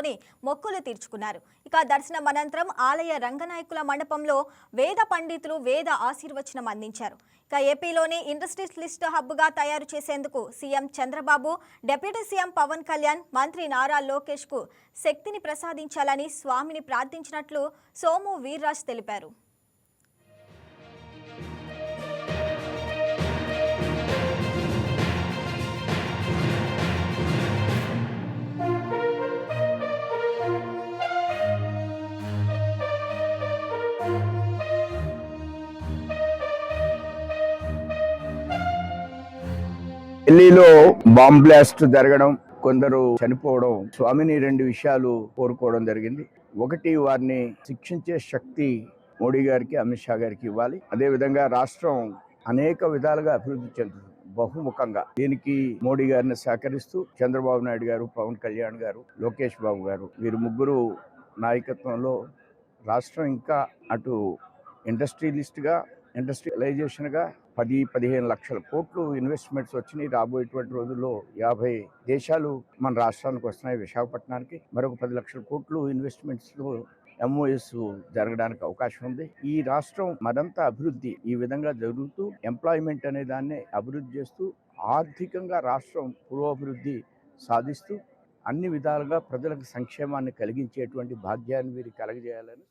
చేసుకొని మొక్కులు తీర్చుకున్నారు. ఇక దర్శనం అనంతరం ఆలయ రంగనాయకుల మండపంలో వేద పండితులు వేద ఆశీర్వచనం అందించారు. ఇక ఏపీలోని ఇండస్ట్రీస్ లిస్ట్ హబ్గా తయారు చేసేందుకు CM Chandrababu deputy CM Pawan Kalyan మంత్రి నారా లోకేష్కు శక్తిని ప్రసాదించాలని స్వామిని ప్రార్థించినట్లు సోము వీర్రాజ్ తెలిపారు. ఢిల్లీలో బాంబ్ బ్లాస్ట్ జరగడం కొందరు చనిపోవడం స్వామిని రెండు విషయాలు కోరుకోవడం జరిగింది. ఒకటి వారిని శిక్షించే శక్తి మోడీ గారికి అమిత్ షా గారికి ఇవ్వాలి. అదే విధంగా రాష్ట్రం అనేక విధాలుగా అభివృద్ధి చెందుతుంది బహుముఖంగా. దీనికి మోడీ గారిని సహకరిస్తూ చంద్రబాబు నాయుడు గారు పవన్ కళ్యాణ్ గారు లోకేష్ బాబు గారు వీరు ముగ్గురు నాయకత్వంలో రాష్ట్రం ఇంకా అటు ఇండస్ట్రియలిస్ట్గా ఇండస్ట్రియలైజేషన్గా పది పదిహేను లక్షల కోట్లు ఇన్వెస్ట్మెంట్స్ వచ్చినాయి. రాబోయేటువంటి రోజుల్లో యాభై దేశాలు మన రాష్ట్రానికి వస్తున్నాయి. విశాఖపట్నానికి మరొక పది లక్షల కోట్లు ఇన్వెస్ట్మెంట్స్ ఎంఓఎస్ జరగడానికి అవకాశం ఉంది. ఈ రాష్ట్రం మరింత అభివృద్ధి ఈ విధంగా జరుగుతూ ఎంప్లాయ్మెంట్ అనే దాన్ని అభివృద్ధి చేస్తూ ఆర్థికంగా రాష్ట్రం పురోభివృద్ధి సాధిస్తూ అన్ని విధాలుగా ప్రజలకు సంక్షేమాన్ని కలిగించేటువంటి భాగ్యాన్ని వీరికి కలగజేయాలని